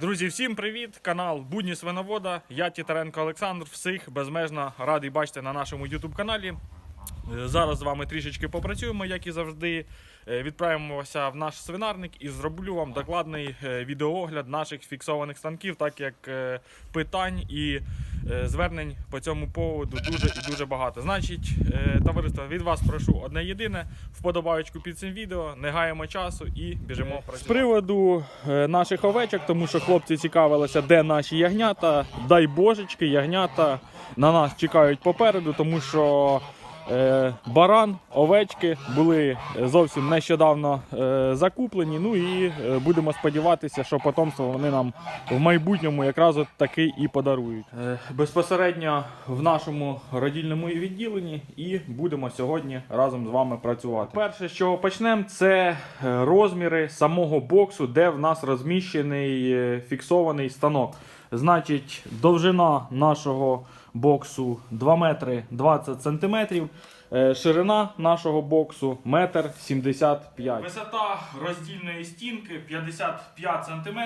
Друзі, всім привіт! Канал Будні Свиновода. Я Тітаренко Олександр. Всіх безмежно радий бачити на нашому YouTube каналі. Е, Зараз з вами трішечки попрацюємо, як і завжди. Е, Відправимося в наш свинарник і зроблю вам докладний е, відеоогляд наших фіксованих станків, так як питань і звернень по цьому поводу дуже і дуже багато. Значить, товариство, від вас прошу одне єдине вподобаючку під цим відео, не гаємо часу і біжимо працювати. З приводу наших овечок, тому що хлопці цікавилися, де наші ягнята. Дай божечки, ягнята на нас чекають попереду, тому що. Е, Баран, овечки були зовсім нещодавно е, закуплені. Ну і е, будемо сподіватися, що потомство вони нам в майбутньому якраз от таки і подарують. Безпосередньо в нашому родільному відділенні і будемо сьогодні разом з вами працювати. Перше, чого почнемо, це розміри самого боксу, де в нас розміщений фіксований станок. Значить, довжина нашого боксу 2 метри 20 сантиметрів. Е, Ширина нашого боксу 1,75 75. Висота роздільної стінки 55 см.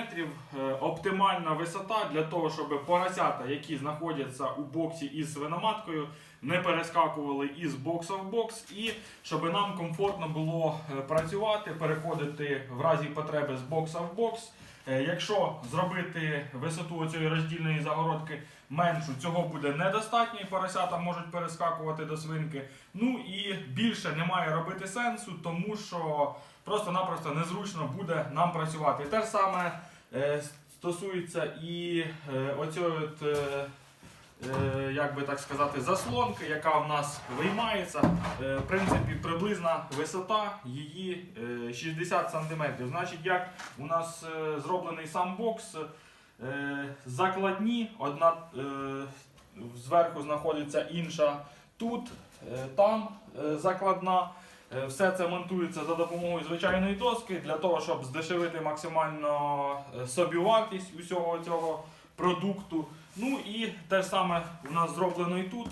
Оптимальна висота для того, щоб поросята, які знаходяться у боксі із свиноматкою, не перескакували із бокса в бокс, і щоб нам комфортно було е, працювати, переходити в разі потреби з бокса в бокс. Е, Якщо зробити висоту цієї роздільної загородки меншу, цього буде недостатньо, і поросята можуть перескакувати до свинки. Ну і більше немає робити сенсу, тому що просто-напросто незручно буде нам працювати. Те ж саме е, стосується і е, оцього як би так сказати, заслонки, яка в нас виймається. Е, в принципі, приблизна висота її е, 60 см. Значить, як у нас е, зроблений сам бокс, е, закладні, одна е, зверху знаходиться інша тут, е, там е, закладна. Е, Все це монтується за допомогою звичайної доски для того, щоб здешевити максимально е, собівартість усього цього продукту. Ну і те саме у нас зроблено і тут.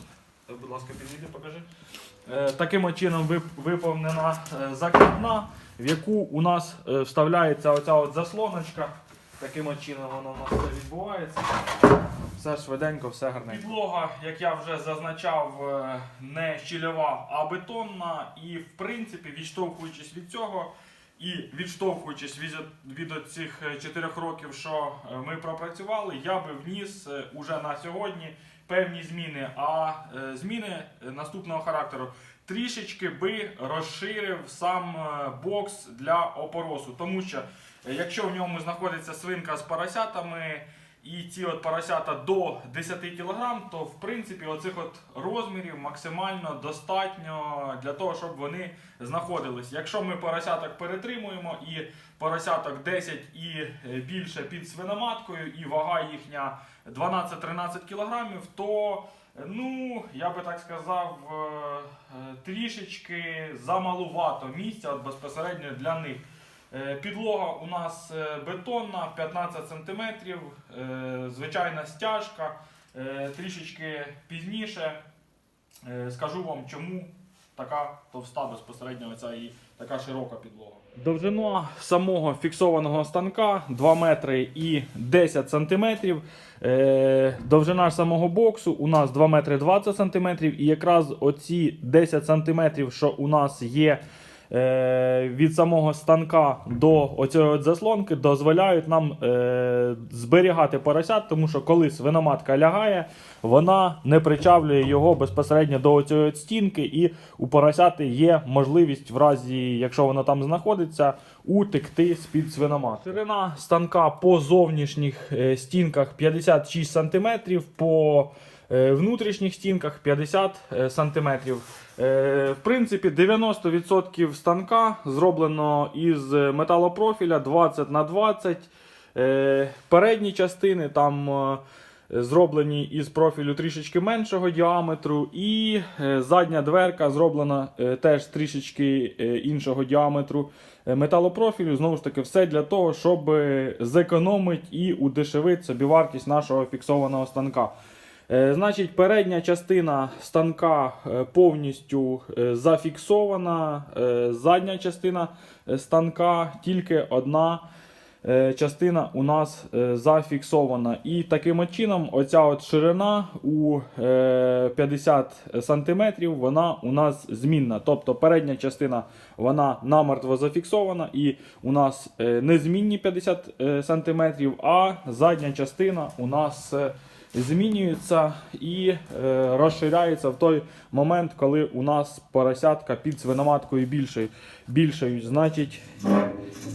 Е, Будь ласка, підійди, покажи. Е, Таким чином виповнена е, закладна, в яку у нас вставляється оця от заслоночка. Таким чином воно у нас все відбувається. Все швиденько, все гарненько. Підлога, як я вже зазначав, не щільова, а бетонна. І в принципі, відштовхуючись від цього і відштовхуючись від, від цих 4 років, що е, ми пропрацювали, я би вніс е, уже на сьогодні певні зміни. А е, зміни е, наступного характеру. Трішечки би розширив сам е, бокс для опоросу, тому що е, якщо в ньому знаходиться свинка з поросятами, і ці от поросята до 10 кг, то в принципі оцих от розмірів максимально достатньо для того, щоб вони знаходились. Якщо ми поросяток перетримуємо і поросяток 10 і е, більше під свиноматкою, і вага їхня 12-13 кг, то е, ну, я би так сказав, е, трішечки замалувато місця от безпосередньо для них. Е, Підлога у нас е, бетонна, 15 см, звичайна стяжка. Е, Трішечки пізніше е, скажу вам, чому така товста безпосередньо оця і така широка підлога. Довжина самого фіксованого станка 2 метри і 10 сантиметрів. Е, Довжина самого боксу у нас 2 метри 20 сантиметрів. І якраз оці 10 сантиметрів, що у нас є е, від самого станка до оцієї заслонки, дозволяють нам е, зберігати поросят, тому що коли свиноматка лягає, вона не причавлює його безпосередньо до цієї стінки, і у поросяти є можливість, в разі, якщо вона там знаходиться, утекти з-під свиноматки. Ширина станка по зовнішніх е, стінках 56 см, по е, внутрішніх стінках 50 е, см. Е, В принципі, 90% станка зроблено із металопрофіля 20 на 20 Е, Передні частини там е, зроблені із профілю трішечки меншого діаметру, і задня дверка зроблена теж трішечки іншого діаметру металопрофілю. Знову ж таки, все для того, щоб зекономити і удешевити собівартість нашого фіксованого станка. Е, Значить, передня частина станка е, повністю е, зафіксована, задня частина станка тільки одна частина у нас зафіксована. І таким чином, оця от ширина у е, 50 см, вона у нас змінна. Тобто передня частина вона намертво зафіксована, і у нас незмінні 50 см, а задня частина у нас. Змінюється і е, розширяється в той момент, коли у нас поросятка під свиноматкою більшою. більшою. Значить,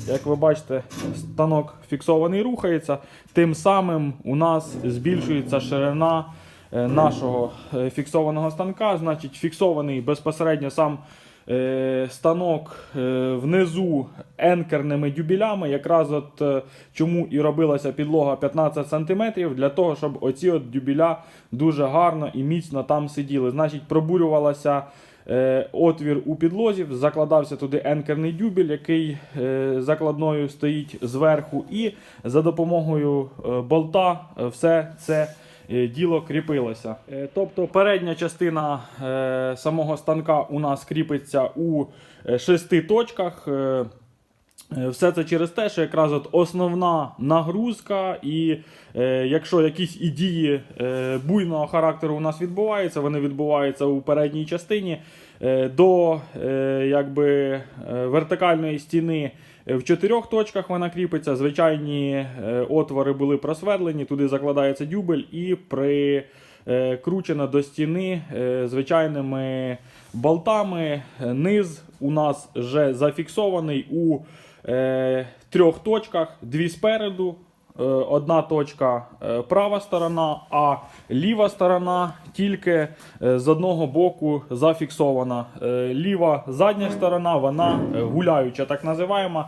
як ви бачите, станок фіксований рухається. Тим самим у нас збільшується ширина е, нашого е, фіксованого станка. Значить, фіксований безпосередньо сам станок е, внизу енкерними дюбілями. Якраз от е, чому і робилася підлога 15 см, для того, щоб оці от дюбіля дуже гарно і міцно там сиділи. Значить, пробурювалася е, отвір у підлозі, закладався туди енкерний дюбель, який е, закладною стоїть зверху, і за допомогою е, болта е, все це е, діло кріпилося. Е, Тобто передня частина е, самого станка у нас кріпиться у е, шести точках. Е, Е, Все це через те, що якраз от основна нагрузка, і е, якщо якісь і дії е, буйного характеру у нас відбуваються, вони відбуваються у передній частині е, до е, якби, е, вертикальної стіни. Е, В чотирьох точках вона кріпиться. Звичайні е, отвори були просверлені, туди закладається дюбель і прикручена до стіни е, звичайними болтами. Е, Низ у нас вже зафіксований у е, трьох точках: дві спереду, е, одна точка е, права сторона, а ліва сторона тільки е, з одного боку зафіксована. Е, ліва задня сторона, вона е, гуляюча, так називаємо.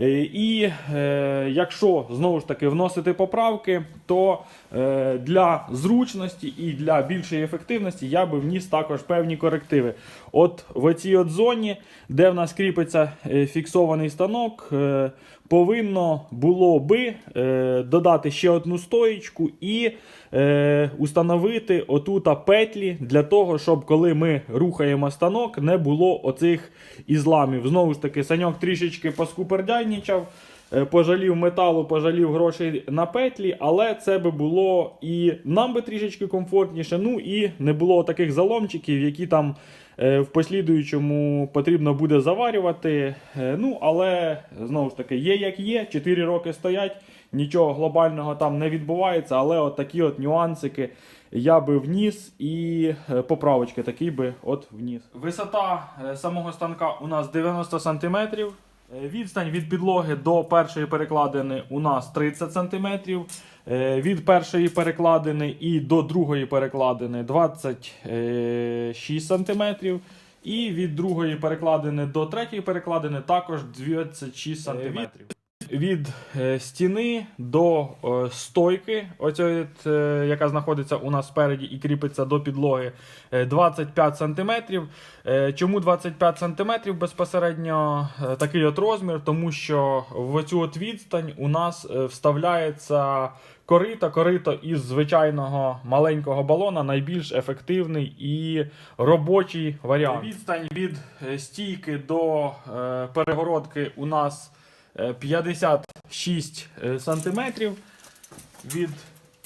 Е, І е, якщо знову ж таки вносити поправки, то е, для зручності і для більшої ефективності я би вніс також певні корективи. От в цій от зоні, де в нас кріпиться е, фіксований станок, е, повинно було би е, додати ще одну стоїчку і е, установити отута петлі для того, щоб коли ми рухаємо станок, не було оцих ізламів. Знову ж таки, саньок трішечки поскупердяйничав. е, Пожалів металу, пожалів грошей на петлі, але це би було і нам би трішечки комфортніше. Ну і не було таких заломчиків, які там в послідуючому потрібно буде заварювати. Е, Ну, але знову ж таки, є як є, 4 роки стоять, нічого глобального там не відбувається, але от такі от нюансики я би вніс і е, поправочки такі би от вніс. Висота е, самого станка у нас 90 см. Відстань від підлоги до першої перекладини у нас 30 см. Від першої перекладини і до другої перекладини 26 см. І від другої перекладини до третьої перекладини також 26 см. Від е, стіни до е, стойки, оцьої, е, яка знаходиться у нас спереді і кріпиться до підлоги, е, 25 см. Е, чому 25 см безпосередньо такий от розмір? Тому що в цю от відстань у нас вставляється корито. Корито із звичайного маленького балона найбільш ефективний і робочий варіант. Відстань від стійки до перегородки у нас 56 см. сантиметрів. Від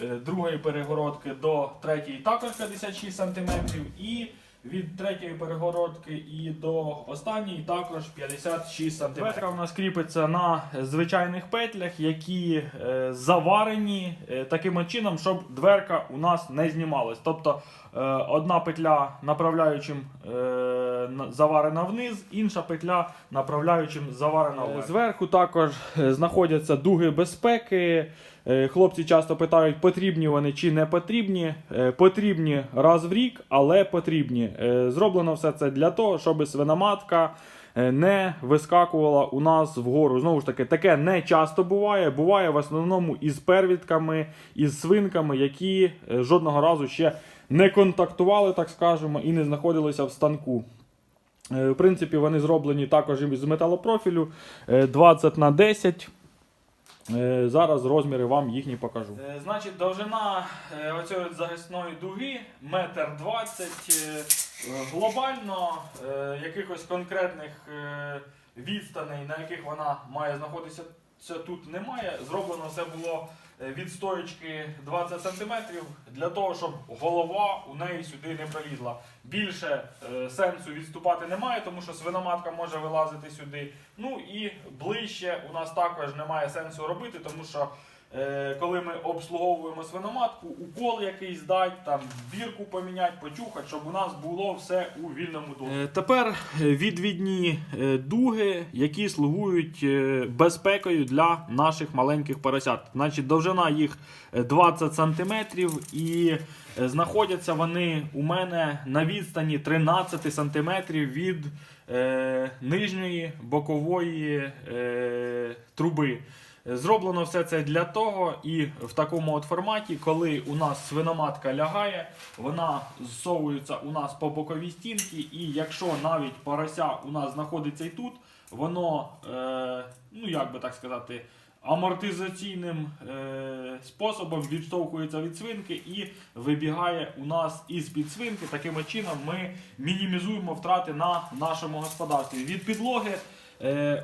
е, другої перегородки до третьої також 56 сантиметрів. І від третьої перегородки і до останньої також 56 см. Петра у нас кріпиться на звичайних петлях, які е, заварені е, таким чином, щоб дверка у нас не знімалась. Тобто е, одна петля направляючим е, заварена вниз, інша петля направляючим заварена вверх. Зверху також е, знаходяться дуги безпеки. Е, Хлопці часто питають, потрібні вони чи не потрібні. Е, Потрібні раз в рік, але потрібні. Е, Зроблено все це для того, щоб свиноматка не вискакувала у нас вгору. Знову ж таки, таке не часто буває. Буває в основному із первідками, із свинками, які жодного разу ще не контактували, так скажемо, і не знаходилися в станку. В принципі, вони зроблені також із металопрофілю е, 20 на 10. Е, Зараз розміри вам їхні покажу. Е, Значить, довжина е, оцієї захисної дуги метр двадцять. Е, Глобально якихось конкретних відстаней, на яких вона має знаходитися, це тут немає. Зроблено все було е, від стоєчки 20 см для того, щоб голова у неї сюди не пролізла. Більше е, сенсу відступати немає, тому що свиноматка може вилазити сюди. Ну і ближче у нас також немає сенсу робити, тому що коли ми обслуговуємо свиноматку, укол якийсь дать, там бірку поміняти, почухати, щоб у нас було все у вільному доступі. Тепер відвідні е, дуги, які слугують е, безпекою для наших маленьких поросят. Значить, довжина їх е, 20 см і е, знаходяться вони у мене на відстані 13 см від е, нижньої бокової е, труби. Зроблено все це для того, і в такому от форматі, коли у нас свиноматка лягає, вона зсовується у нас по боковій стінці, і якщо навіть порося у нас знаходиться і тут, воно, е, ну як би так сказати, амортизаційним е, способом відштовхується від свинки і вибігає у нас із під свинки. Таким чином ми мінімізуємо втрати на нашому господарстві. Від підлоги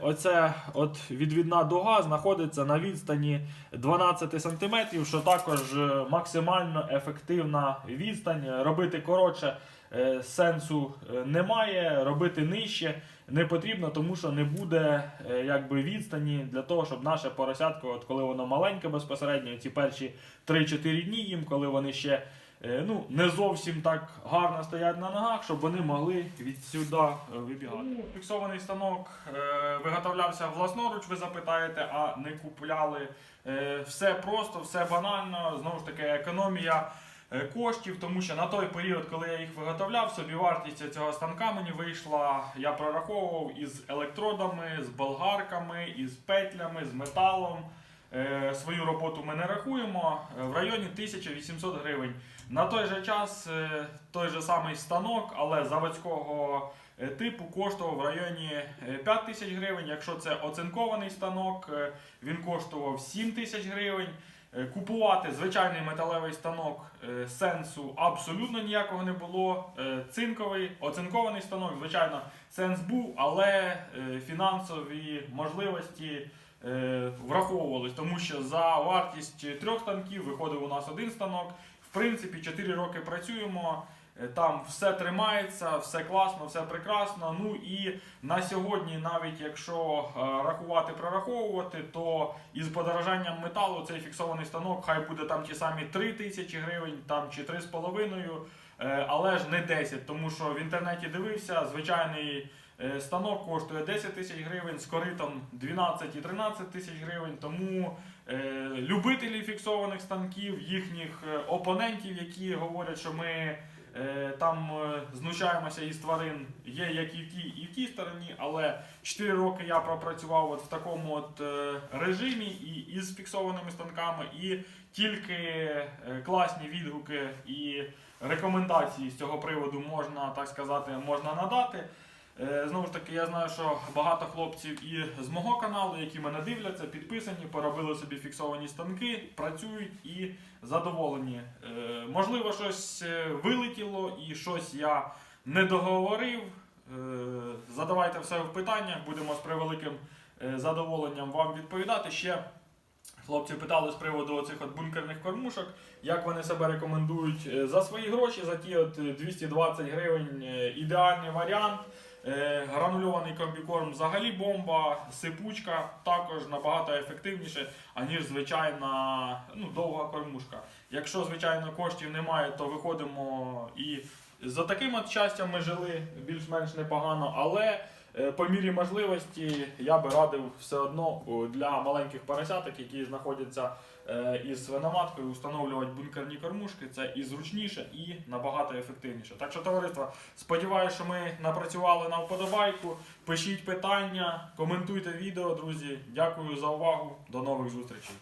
оце от відвідна дуга знаходиться на відстані 12 см, що також е, максимально ефективна відстань. Робити коротше е, сенсу е, немає, робити нижче не потрібно, тому що не буде е, якби відстані для того, щоб наше поросятко, от коли воно маленьке безпосередньо, ці перші 3-4 дні їм, коли вони ще е, ну, не зовсім так гарно стоять на ногах, щоб вони могли від сюди е, вибігати. Фіксований станок е, виготовлявся власноруч, ви запитаєте, а не купляли. Е, все просто, все банально. Знову ж таки, економія е, коштів, тому що на той період, коли я їх виготовляв, собівартість цього станка мені вийшла, я прораховував із електродами, з болгарками, із петлями, з металом. Е, Свою роботу ми не рахуємо е, в районі 1800 гривень. На той же час е, той же самий станок, але заводського е, типу коштував в районі е, 5 тисяч гривень. Якщо це оцинкований станок, е, він коштував 7 тисяч гривень. Е, Купувати звичайний металевий станок е, сенсу абсолютно ніякого не було. Е, Цинковий, оцинкований станок, звичайно, сенс був, але е, фінансові можливості е, враховувались, тому що за вартість трьох станків виходив у нас один станок. Принципі, 4 роки працюємо. е, Там все тримається, все класно, все прекрасно. Ну і на сьогодні, навіть якщо е, рахувати, прораховувати, то із подорожанням металу цей фіксований станок хай буде там ті самі 3 тисячі гривень, там чи 3,5, е, але ж не 10, тому що в інтернеті дивився, звичайний станок коштує 10 тисяч гривень, з коритом 12 і 13 тисяч гривень. Тому е, любителі фіксованих станків, їхніх е, опонентів, які говорять, що ми. Е, Там знущаємося із тварин, є як і в тій, і в тій стороні, але 4 роки я пропрацював от в такому от режимі і із фіксованими станками, і тільки класні відгуки і рекомендації з цього приводу можна так сказати, можна надати. Е, Знову ж таки, я знаю, що багато хлопців і з мого каналу, які мене дивляться, підписані, поробили собі фіксовані станки, працюють і задоволені. Е, Можливо, щось е, вилетіло і щось я не договорив. Задавайте все в питаннях, будемо з превеликим задоволенням вам відповідати. Ще хлопці питали з приводу оцих от бункерних кормушок, як вони себе рекомендують за свої гроші, за ті от е, 220 гривень ідеальний варіант. Е, Гранульований комбікорм взагалі бомба, сипучка також набагато ефективніше, аніж звичайна ну, довга кормушка. Якщо, звичайно, коштів немає, то виходимо і за таким от щастям ми жили більш-менш непогано, але е, по мірі можливості я би радив все одно для маленьких поросяток, які знаходяться із свиноматкою, встановлювати бункерні кормушки. Це і зручніше, і набагато ефективніше. Так що, товариство, сподіваюся, що ми напрацювали на вподобайку. Пишіть питання, коментуйте відео, друзі. Дякую за увагу. До нових зустрічей.